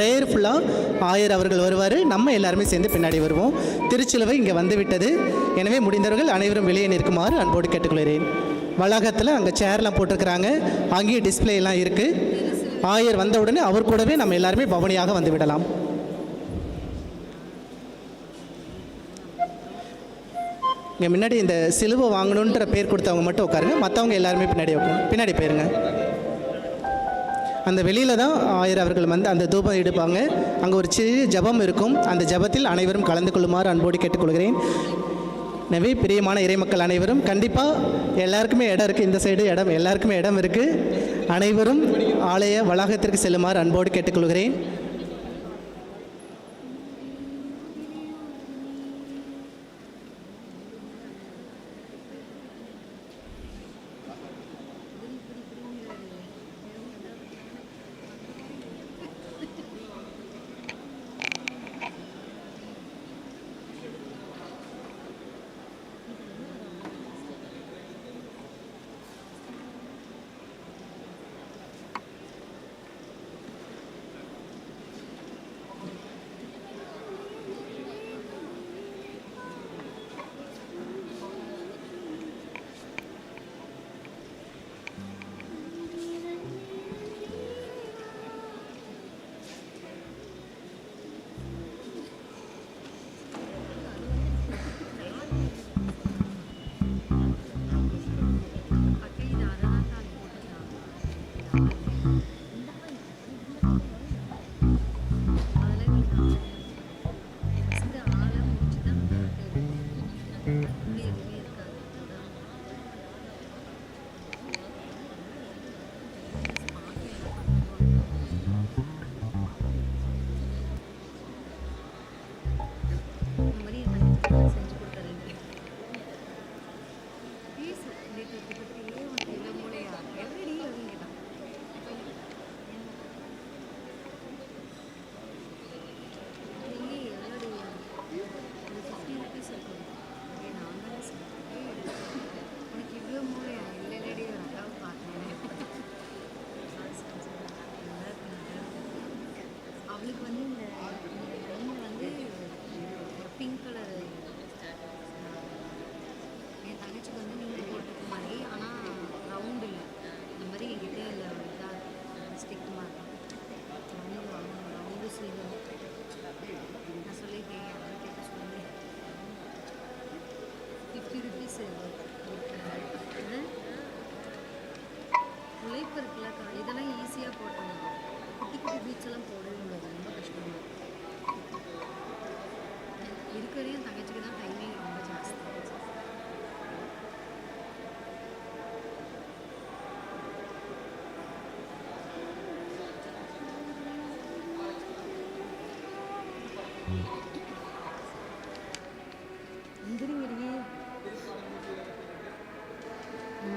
ப்ரேயர்ஃபுல்லாக ஆயர் அவர்கள் வருவார். நம்ம எல்லாருமே சேர்ந்து பின்னாடி வருவோம். திருச்சிலுவை இங்கே வந்து விட்டது எனவே முடிந்தவர்கள் அனைவரும் வெளியே நிற்குமாறு அன்போடு கேட்டுக்கொள்கிறேன். வளாகத்தில் அங்கே சேர்லாம் போட்டிருக்கிறாங்க. அங்கேயும் டிஸ்பிளே எல்லாம் இருக்குது ஆயர் வந்த உடனே அவர் கூடவே நம்ம எல்லாருமே பவனியாக வந்து விடலாம். இங்கே முன்னாடி இந்த சிலுவை வாங்கணுன்ற பேர் கொடுத்தவங்க மட்டும் உட்காருங்க. மற்றவங்க எல்லாருமே பின்னாடி பின்னாடி போயிருங்க. அந்த வெளியில் தான் ஆயர் அவர்கள் வந்து அந்த தூபம் எடுப்பாங்க அங்கே ஒரு சிறு ஜெபம் இருக்கும். அந்த ஜெபத்தில் அனைவரும் கலந்து கொள்ளுமாறு அன்போடு கேட்டுக்கொள்கிறேன். எனவே பிரியமான இறைமக்கள் அனைவரும் கண்டிப்பாக எல்லாருக்குமே இடம் இருக்குது இந்த சைடு இடம் எல்லாருக்குமே இடம் இருக்குது அனைவரும் ஆலய வளாகத்திற்கு செல்லுமாறு அன்போடு கேட்டுக்கொள்கிறேன்.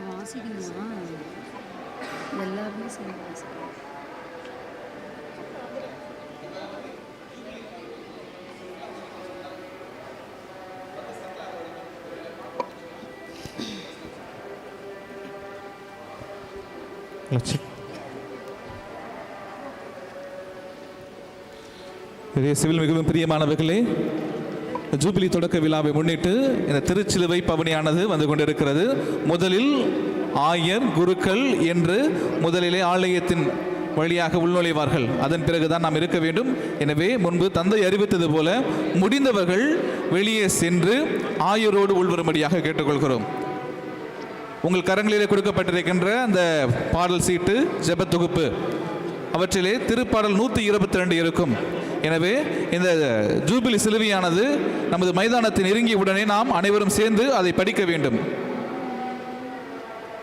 வாசிக்கணுமா? எல்லாருமே சேர்ந்து வாசிக்கணும். இயேசுவில் மிகவும் பிரியமானவர்களே ஜூபிலி தொடக்க விழாவை முன்னிட்டு இந்த திருச்சிலுவை பவனியானது வந்து கொண்டிருக்கிறது. முதலில் ஆயர் குருக்கள் என்று முதலிலே ஆலயத்தின் வழியாக உள்நுழைவார்கள். அதன் பிறகுதான் நாம் இருக்க வேண்டும். எனவே முன்பு தந்தை அறிவித்தது போல முடிந்தவர்கள் வெளியே சென்று ஆயரோடு உள்வரும்படியாக கேட்டுக்கொள்கிறோம். உங்கள் கரங்களிலே கொடுக்கப்பட்டிருக்கின்ற அந்த பாடல் சீட்டு ஜெபத் தொகுப்பு அவற்றிலே திருப்பாடல் நூற்றி இருபத்தி ரெண்டு இருக்கும். எனவே இந்த ஜூபிலி சிலுவையானது நமது மைதானத்தை நெருங்கிய உடனே நாம் அனைவரும் சேர்ந்து அதை படிக்க வேண்டும்.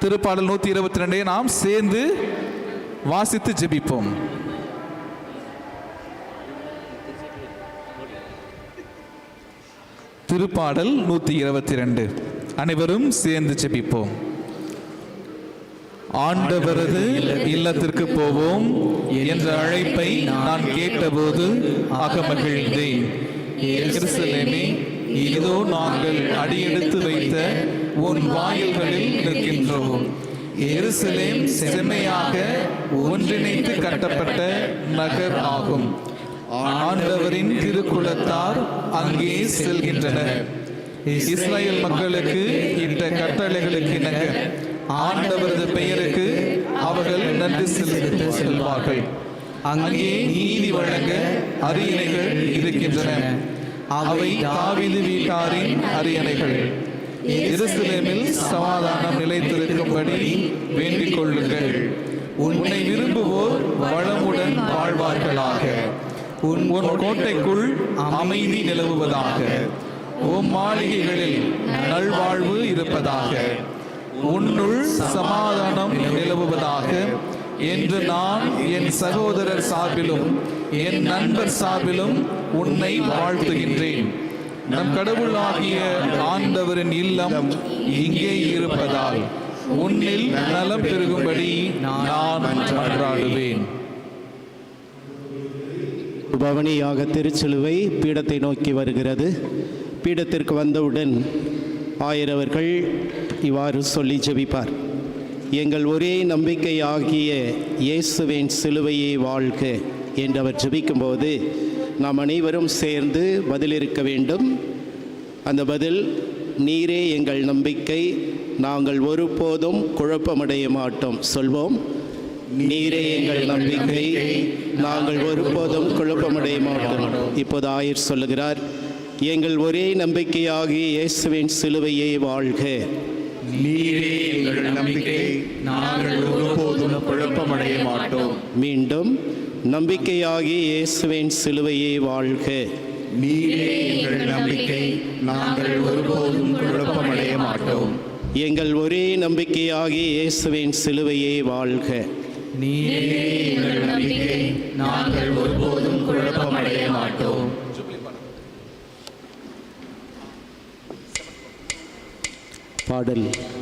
திருப்பாடல் நூற்றி இருபத்தி ரெண்டை நாம் சேர்ந்து வாசித்து ஜெபிப்போம். திருப்பாடல் நூற்றி இருபத்தி ரெண்டு அனைவரும் சேர்ந்து ஜெபிப்போம். ஆண்டவரது இல்லத்திற்கு போவோம் என்ற அழைப்பை நான் கேட்டபோது அகமகிழ்ந்தேன். எருசலேமே இதோ நாங்கள் அடியெடுத்து வைத்த உன் வாயில்களில் நிற்கின்றோம். எருசலேம் செம்மையாக ஒன்றிணைத்து கட்டப்பட்ட நகர் ஆகும். ஆண்டவரின் திருக்குலத்தார் அங்கே செல்கின்றனர். இஸ்ரேல் மக்களுக்கு இந்த கட்டளைகளுக்கு இணங்க. ஆண்டவரது பெயருக்கு அவர்கள் நன்றி செலுத்த செல்வார்கள். அங்கே நீதி வழங்க அரியணைகள் இருக்கின்றன. அவை தாவிது வீட்டாரின் அரியணைகள். எருசலேமில் சமாதானம் நிலைத்திருக்கும்படி வேண்டிக் கொள்ளுங்கள் உன்னை விரும்புவோர் வளமுடன் வாழ்வார்களாக. உன் உன் கோட்டைக்குள் அமைதி நிலவுவதாக. உன் மாளிகைகளில் நல்வாழ்வு இருப்பதாக. உன்னுள் சமாதானம் நிலவுவதாக. என்று நான் என் சகோதரர் சார்பிலும் என் நண்பர் சார்பிலும் உன்னை வாழ்த்துகின்றேன். நம் கடவுளாகிய ஆண்டவரின் இல்லம் இங்கே இருப்பதால் உன்னில் நலம் பெருகும்படி நான் மன்றாடுவேன். பவனியாக திருச்சிலுவை பீடத்தை நோக்கி வருகிறது. பீடத்திற்கு வந்தவுடன் ஆயிரவர்கள் இவ்வாறு சொல்லி ஜெபிப்பார். எங்கள் ஒரே நம்பிக்கையாகிய இயேசுவின் சிலுவையே வாழ்க என்று அவர் ஜெபிக்கும்போது நாம் அனைவரும் சேர்ந்து பதிலிருக்க வேண்டும். அந்த பதில் நீரே எங்கள் நம்பிக்கை நாங்கள் ஒருபோதும் குழப்பமடைய மாட்டோம் சொல்வோம். நீரே எங்கள் நம்பிக்கை நாங்கள் ஒருபோதும் குழப்பமடைய மாட்டோம் இப்போது ஆயர் சொல்லுகிறார். எங்கள் ஒரே நம்பிக்கையாகிய இயேசுவின் சிலுவையை வாழ்க. நீரே எங்கள் நம்பிக்கை. நாங்கள் ஒருபோதும் குழப்பமடைய மாட்டோம். மீண்டும் நம்பிக்கையாகிய இயேசுவின் சிலுவையே வாழ்க. நீரே எங்கள் நம்பிக்கை. நாங்கள் ஒருபோதும் குழப்பமடைய மாட்டோம். எங்கள் ஒரே நம்பிக்கையாகிய இயேசுவின் சிலுவையே வாழ்க. நீரே எங்கள் நம்பிக்கை. நாங்கள் ஒருபோதும் குழப்பமடைய மாட்டோம். பாடல்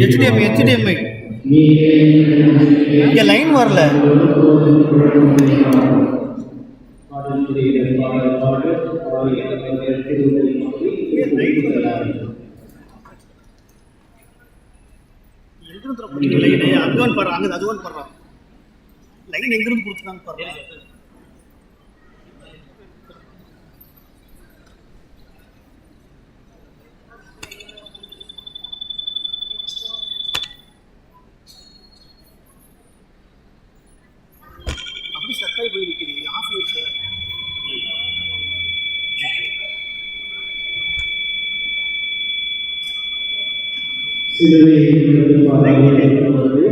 ஹெச்டிஎம்ஐ ஹெச்டிஎம்ஐ இங்கே லைன் வரல. லைன் அங்கவன் பாரு அங்கே அதுவன் பாடுறான் லைன் எங்கிருந்து கொடுத்துருக்காங்க பாருங்க சிலுவையை வணங்கி நினைப்பது